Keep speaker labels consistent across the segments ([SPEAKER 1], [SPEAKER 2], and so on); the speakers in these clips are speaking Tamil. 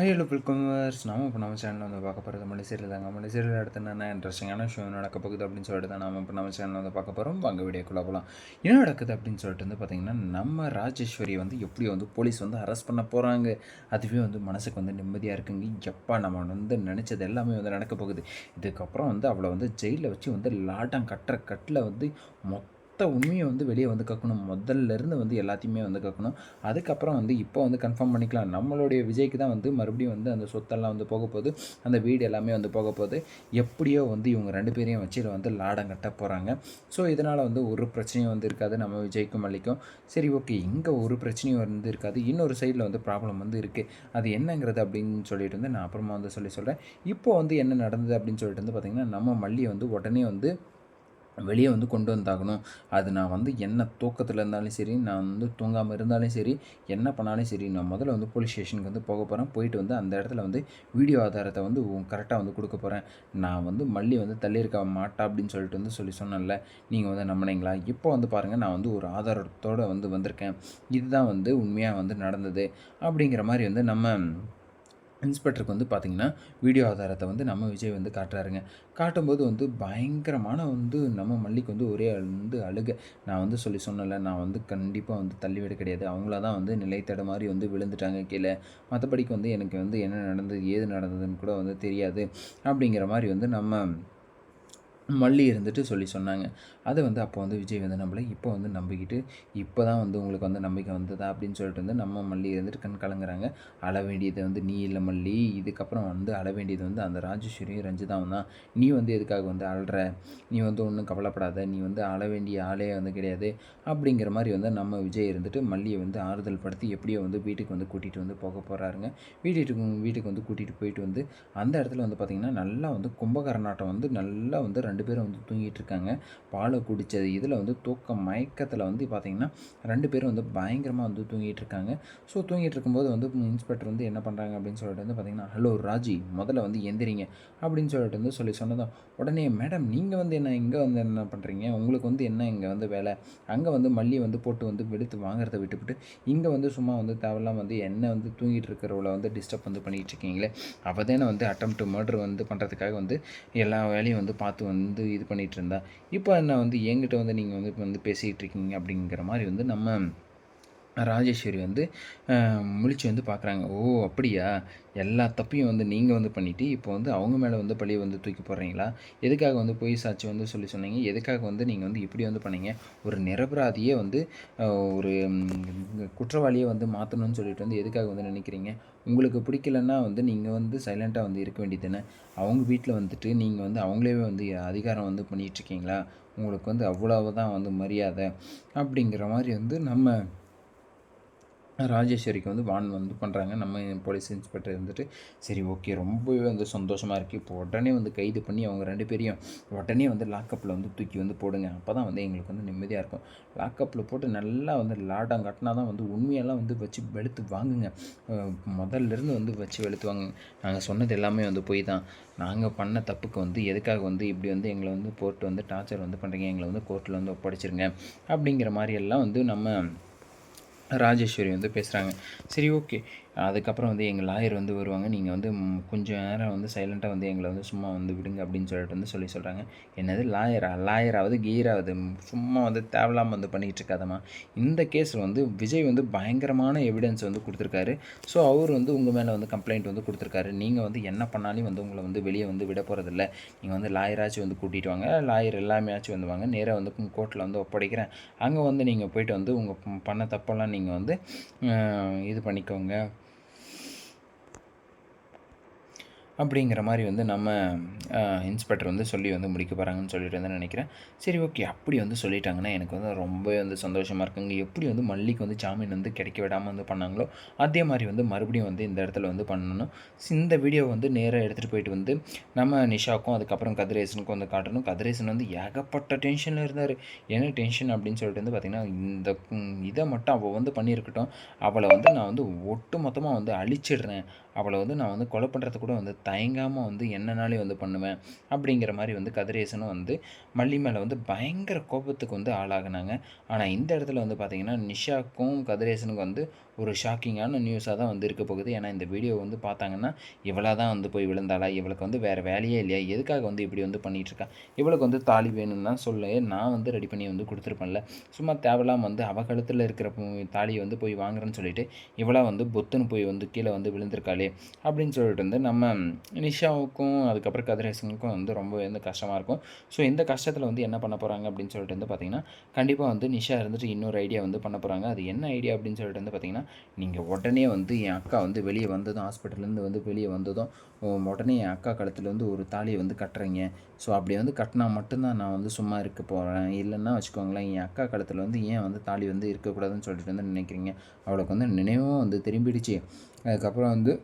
[SPEAKER 1] ஹை ஹலோ வெல்கமர்ஸ் நாம இப்போ நம்ம சேனலில் வந்து பார்க்க போகிறது மல்லி தாங்க. மல்லி அடுத்து என்ன இன்ட்ரெஸ்டிங்கான ஷோ நடக்க போகுது அப்படின்னு சொல்லிட்டு தான் நாம இப்போ நம்ம சேனலில் வந்து பார்க்க போகிறோம் வாங்க வீடியோக்குள்ளே போகலாம் என்ன நடக்குது அப்படின்னு சொல்லிட்டு வந்து பார்த்திங்கன்னா நம்ம ராஜேஸ்வரி வந்து எப்படி வந்து போலீஸ் வந்து அரெஸ்ட் பண்ண போகிறாங்க அதுவே வந்து மனசுக்கு வந்து நிம்மதியாக இருக்குங்க. எப்பா நம்ம வந்து நினச்சது எல்லாமே வந்து நடக்க போகுது. இதுக்கப்புறம் வந்து அவளை வந்து ஜெயிலில் வச்சு வந்து லாட்டம் கட்டுற கட்டில் வந்து மொத்த மொத்த உண்மையை வந்து வெளியே வந்து கக்கணும். முதல்ல இருந்து வந்து எல்லாத்தையுமே வந்து கக்கணும். அதுக்கப்புறம் வந்து இப்போ வந்து கன்ஃபார்ம் பண்ணிக்கலாம். நம்மளுடைய விஜய்க்கு தான் வந்து மறுபடியும் வந்து அந்த சொத்தெல்லாம் வந்து போக போகுது. அந்த வீடு எல்லாமே வந்து போக போகுது. எப்படியோ வந்து இவங்க ரெண்டு பேரையும் வச்சு வந்து லாடம் கட்ட போகிறாங்க ஸோ இதனால் வந்து ஒரு பிரச்சனையும் வந்து இருக்காது நம்ம விஜய்க்கும் மல்லிக்கும். சரி ஓகே. இங்கே ஒரு பிரச்சனையும் வந்து இருக்காது. இன்னொரு சைடில் வந்து ப்ராப்ளம் வந்து இருக்குது அது என்னங்கிறது அப்படின்னு சொல்லிட்டு வந்து நான் அப்புறமா வந்து சொல்லி சொல்கிறேன் இப்போ வந்து என்ன நடந்தது அப்படின்னு சொல்லிட்டு வந்து பார்த்திங்கன்னா நம்ம மல்லியை வந்து உடனே வந்து வெளியே வந்து கொண்டு வந்தாகணும். அது நான் வந்து என்ன தூக்கத்தில் இருந்தாலும் சரி நான் வந்து தூங்காமல் இருந்தாலும் சரி என்ன பண்ணாலும் சரி நான் முதல்ல வந்து போலீஸ் ஸ்டேஷனுக்கு வந்து போக போகிறேன் போயிட்டு வந்து அந்த இடத்துல வந்து வீடியோ ஆதாரத்தை வந்து கரெக்டாக வந்து கொடுக்க போகிறேன் நான் வந்து மல்லி வந்து தள்ளியிருக்க மாட்டா அப்படின்னு சொல்லிட்டு வந்து சொல்லி சொன்னேன்ல. நீங்கள் வந்து நம்பினீங்களா? இப்போ வந்து பாருங்கள் நான் வந்து ஒரு ஆதாரத்தோடு வந்து வந்திருக்கேன். இதுதான் வந்து உண்மையாக வந்து நடந்தது அப்படிங்கிற மாதிரி வந்து நம்ம இன்ஸ்பெக்டருக்கு வந்து பார்த்திங்கன்னா வீடியோ ஆதாரத்தை வந்து நம்ம விஜய் வந்து காட்டுறாருங்க. காட்டும்போது வந்து பயங்கரமான வந்து நம்ம மல்லிக்கு வந்து ஒரே வந்து அழுக. நான் வந்து சொல்லி சொன்னல நான் வந்து கண்டிப்பாக வந்து தள்ளிவிட கிடையாது. அவங்கள தான் வந்து நிலைத்தட மாதிரி வந்து விழுந்துட்டாங்க கீழே. மற்றபடிக்கு வந்து எனக்கு வந்து என்ன நடந்தது ஏது நடந்ததுன்னு கூட வந்து தெரியாது. அப்படிங்கிற மாதிரி வந்து நம்ம மல்லி இருந்துட்டு சொல்லி சொன்னாங்க. அது வந்து அப்போ வந்து விஜய் வந்து நம்மளை இப்போ வந்து நம்பிக்கிட்டு இப்போ தான் வந்து உங்களுக்கு வந்து நம்பிக்கை வந்ததா அப்படின்னு சொல்லிட்டு வந்து நம்ம மல்லி இருந்துட்டு கண் கலங்குறாங்க. அழ வேண்டியது வந்து நீ இல்லை மல்லி. இதுக்கப்புறம் வந்து அழ வேண்டியது வந்து அந்த ராஜேஸ்வரியும் ரஞ்சிதாவும் தான். நீ வந்து எதுக்காக வந்து அழுற? நீ வந்து ஒன்றும் கவலைப்படாத. நீ வந்து அழ வேண்டிய ஆளே வந்து கிடையாது. அப்படிங்கிற மாதிரி வந்து நம்ம விஜய் இருந்துட்டு மல்லியை வந்து ஆறுதல் படுத்தி எப்படியோ வந்து வீட்டுக்கு வந்து கூட்டிகிட்டு வந்து போக போகிறாருங்க வீட்டுக்கு வீட்டுக்கு வந்து கூட்டிகிட்டு போயிட்டு வந்து அந்த இடத்துல வந்து பார்த்திங்கன்னா நல்லா வந்து கும்பகரநாட்டம் வந்து நல்லா வந்து ரெண்டு பேரும் வந்து தூங்கிட்டு இருக்காங்க. பால் குடித்தது இதில் வந்து தூக்கம் மயக்கத்தில் வந்து பார்த்திங்கன்னா ரெண்டு பேரும் வந்து பயங்கரமாக வந்து தூங்கிட்டு இருக்காங்க. ஸோ தூங்கிட்டு இருக்கும்போது வந்து இன்ஸ்பெக்டர் வந்து என்ன பண்ணுறாங்க அப்படின்னு சொல்லிட்டு வந்து பார்த்திங்கன்னா ஹலோ ராஜி முதல்ல வந்து எந்திரிங்க. அப்படின்னு சொல்லிட்டு வந்து சொல்லி சொன்னதும் உடனே மேடம் நீங்கள் வந்து என்ன இங்கே வந்து என்ன பண்ணுறீங்க உங்களுக்கு வந்து என்ன இங்கே வந்து வேலை? அங்கே வந்து மல்லி வந்து போட்டு வந்து வெளுத்து வாங்குறத விட்டுவிட்டு இங்கே வந்து சும்மா வந்து தேவையில்லாம வந்து என்ன வந்து தூங்கிட்டு இருக்கிறவளை வந்து டிஸ்டர்ப் வந்து பண்ணிகிட்டு இருக்கீங்களே? அவள் தானே வந்து அட்டம் டு மர்டர் வந்து பண்ணுறதுக்காக வந்து எல்லா வேலையும் வந்து பார்த்து வந்து இது பண்ணிகிட்டு இருந்தா. இப்போ என்ன வந்து என்கிட்ட வந்து நீங்கள் வந்து இப்போ வந்து பேசிகிட்டு இருக்கீங்க அப்படிங்கிற மாதிரி வந்து நம்ம ராஜேஸ்வரி வந்து முழிச்சு வந்து பார்க்குறாங்க ஓ அப்படியா? எல்லா தப்பையும் வந்து நீங்கள் வந்து பண்ணிவிட்டு இப்போ வந்து அவங்க மேலே வந்து பழியை வந்து தூக்கி போடுறீங்களா? எதுக்காக வந்து பொய் சாட்சி வந்து சொல்லி சொன்னீங்க? எதுக்காக வந்து நீங்கள் வந்து இப்படி வந்து பண்ணீங்க? ஒரு நிரபராதியே வந்து ஒரு குற்றவாளியை வந்து மாற்றணும்னு சொல்லிட்டு வந்து எதுக்காக வந்து நினைக்கிறீங்க? உங்களுக்கு பிடிக்கலன்னா வந்து நீங்கள் வந்து சைலண்ட்டாக வந்து இருக்க வேண்டியதுன்னு அவங்க வீட்டில் வந்துட்டு நீங்கள் வந்து அவங்களே வந்து அதிகாரம் வந்து பண்ணிகிட்ருக்கீங்களா உங்களுக்கு வந்து அவ்வளவு தான் வந்து மரியாதை. அப்படிங்கிற மாதிரி வந்து நம்ம ராஜேஸ்வரிக்கு வந்து வான் வந்து பண்ணுறாங்க நம்ம போலீஸ் இன்ஸ்பெக்டர் இருந்துட்டு சரி ஓகே ரொம்பவே வந்து சந்தோஷமாக இருக்குது இப்போ உடனே வந்து கைது பண்ணி அவங்க ரெண்டு பேரையும் உடனே வந்து லாக்கப்பில் வந்து தூக்கி வந்து போடுங்க. அப்போ தான் வந்து எங்களுக்கு வந்து நிம்மதியாக இருக்கும். லாக்கப்பில் போட்டு நல்லா வந்து லாடம் கட்டினா தான் வந்து உண்மையெல்லாம் வந்து வச்சு வெளுத்து வாங்குங்க. முதல்லேருந்து வந்து வச்சு வெளுத்து வாங்குங்க. நாங்கள் சொன்னது எல்லாமே வந்து போய் தான். நாங்கள் பண்ண தப்புக்கு வந்து எதுக்காக வந்து இப்படி வந்து எங்களை வந்து போட்டு வந்து டார்ச்சர் வந்து பண்ணுறீங்க எங்களை வந்து கோர்ட்டில் வந்து ஒப்படைச்சிருங்க. அப்படிங்கிற மாதிரி எல்லாம் வந்து நம்ம ராஜேஸ்வரி வந்து பேசுகிறாங்க சரி ஓகே. அதுக்கப்புறம் வந்து எங்கள் லாயர் வந்து வருவாங்க. நீங்கள் வந்து கொஞ்சம் நேரம் வந்து சைலண்ட்டாக வந்து எங்களை வந்து சும்மா வந்து விடுங்க அப்படின்னு சொல்லிட்டு வந்து சொல்லி சொல்கிறாங்க என்னது? லாயரா லாயராவது கீராவது சும்மா வந்து தேவலாமல் வந்து பண்ணிக்கிட்டு இருக்காதம்மா. இந்த கேஸில் வந்து விஜய் வந்து பயங்கரமான எவிடன்ஸ் வந்து கொடுத்துருக்காரு. ஸோ அவர் வந்து உங்கள் மேலே வந்து கம்ப்ளைண்ட் வந்து கொடுத்துருக்காரு. நீங்கள் வந்து என்ன பண்ணாலும் வந்து உங்களை வந்து வெளியே வந்து விட போகிறதில்ல நீங்கள் வந்து லாயராச்சும் வந்து கூட்டிகிட்டு வாங்க. லாயர் எல்லாமே ஆச்சும் வந்து வாங்க. நேராக வந்து கோர்ட்டில் வந்து ஒப்படைக்கிறேன். அங்கே வந்து நீங்கள் போயிட்டு வந்து உங்கள் பண்ண தப்பெல்லாம் நீங்கள் வந்து இது பண்ணிக்கோங்க. அப்படிங்கிற மாதிரி வந்து நம்ம இன்ஸ்பெக்டர் வந்து சொல்லி வந்து முடிக்க போகிறாங்கன்னு சொல்லிட்டு வந்து நினைக்கிறேன். சரி ஓகே அப்படி வந்து சொல்லிட்டாங்கன்னா எனக்கு வந்து ரொம்ப வந்து சந்தோஷமாக இருக்குங்க எப்படி வந்து மல்லிக்கு வந்து ஜாமீன் வந்து கிடைக்க விடாமல் வந்து பண்ணாங்களோ அதே மாதிரி வந்து மறுபடியும் வந்து இந்த இடத்துல வந்து பண்ணணும். இந்த வீடியோ வந்து நேராக எடுத்துகிட்டு போயிட்டு வந்து நம்ம நிஷாவுக்கும் அதுக்கப்புறம் கதிரேசனுக்கும் வந்து காட்டணும். கதிரேசன் வந்து ஏகப்பட்ட டென்ஷனில் இருந்தார். என்ன டென்ஷன் அப்படின்னு சொல்லிட்டு வந்து பார்த்திங்கன்னா இந்த இதை மட்டும் அவள் வந்து பண்ணியிருக்கட்டும். அவளை வந்து நான் வந்து ஒட்டு மொத்தமாக வந்து அழிச்சிடுறேன். அவளை வந்து நான் வந்து கொலை பண்ணுறது கூட வந்து தயங்காமல் வந்து என்னனாலே வந்து பண்ணுவேன் அப்படிங்கிற மாதிரி வந்து கதிரேசனும் வந்து மல்லி மேலே வந்து பயங்கர கோபத்துக்கு வந்து ஆளாகினாங்க. ஆனால் இந்த இடத்துல வந்து பார்த்திங்கன்னா நிஷாக்கும் கதிரேசனுக்கும் வந்து ஒரு ஷாக்கிங்கான நியூஸாக தான் வந்து இருக்க போகுது. ஏன்னா இந்த வீடியோ வந்து பார்த்தாங்கன்னா இவ்வளோ தான் வந்து போய் விழுந்தாளா? இவளுக்கு வந்து வேறு வேலையே இல்லையா? எதுக்காக வந்து இப்படி வந்து பண்ணிகிட்டு இருக்கா இவளுக்கு வந்து தாலி வேணும்னா சொல்ல. நான் வந்து ரெடி பண்ணி வந்து கொடுத்துருப்பேன்ல. சும்மா தேவையில்லாம வந்து அவகலத்தில் இருக்கிற தாலியை வந்து போய் வாங்குறேன்னு சொல்லிட்டு இவளாக வந்து பொத்துன்னு போய் வந்து கீழே வந்து விழுந்திருக்காளே அப்படின்னு சொல்லிட்டு வந்து நம்ம நிஷாவுக்கும் அதுக்கப்புறம் கதிரேசனுக்கும் வந்து ரொம்ப வந்து கஷ்டமாக இருக்கும். ஸோ இந்த கஷ்டத்தில் வந்து என்ன பண்ண போகிறாங்க அப்படின்னு சொல்லிட்டு வந்து பார்த்திங்கன்னா கண்டிப்பாக வந்து நிஷா இருந்துட்டு இன்னொரு ஐடியா வந்து பண்ண போகிறாங்க அது என்ன ஐடியா அப்படின்னு சொல்லிட்டு வந்து பார்த்தீங்கன்னா நீங்கள் உடனே வந்து என் அக்கா வந்து வெளியே வந்ததும் ஹாஸ்பிட்டல்லேருந்து வந்து வெளியே வந்ததும் உடனே என் அக்கா கழுத்தில் வந்து ஒரு தாலியை வந்து கட்டுறீங்க. ஸோ அப்படி வந்து கட்டினா மட்டும்தான் நான் வந்து சும்மா இருக்க போகிறேன் இல்லைன்னா வச்சுக்கோங்களேன் என் அக்கா கழுத்தில் வந்து ஏன் வந்து தாலி வந்து இருக்கக்கூடாதுன்னு சொல்லிட்டு வந்து நினைக்கிறீங்க. அவளுக்கு வந்து நினைவும் வந்து திரும்பிடுச்சு. அதுக்கப்புறம் வந்து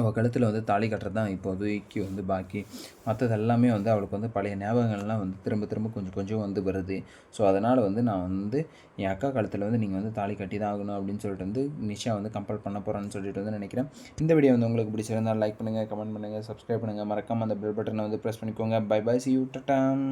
[SPEAKER 1] அவள் கழுத்தில் வந்து தாலி கட்டுறது தான் இப்போதைக்கு வந்து பாக்கி மற்றது எல்லாமே வந்து அவளுக்கு வந்து பழைய ஞாபகங்கள்லாம் வந்து திரும்ப திரும்ப கொஞ்சம் கொஞ்சம் வந்து வருது. ஸோ அதனால் வந்து நான் வந்து என் அக்கா கழுத்தில் வந்து நீங்கள் வந்து தாலி கட்டி தான் ஆகணும் அப்படின்னு சொல்லிட்டு வந்து நிஷா வந்து கம்பல் பண்ண போகிறேன்னு சொல்லிட்டு வந்து நினைக்கிறேன். இந்த வீடியோ வந்து உங்களுக்கு பிடிச்சிருந்தால் லைக் பண்ணுங்கள் கமெண்ட் பண்ணுங்கள் சப்ஸ்கிரைப் பண்ணுங்கள் மறக்காமல் அந்த பெல் பட்டனை வந்து ப்ரெஸ் பண்ணிக்கோங்க. Bye bye see you டட்டாம்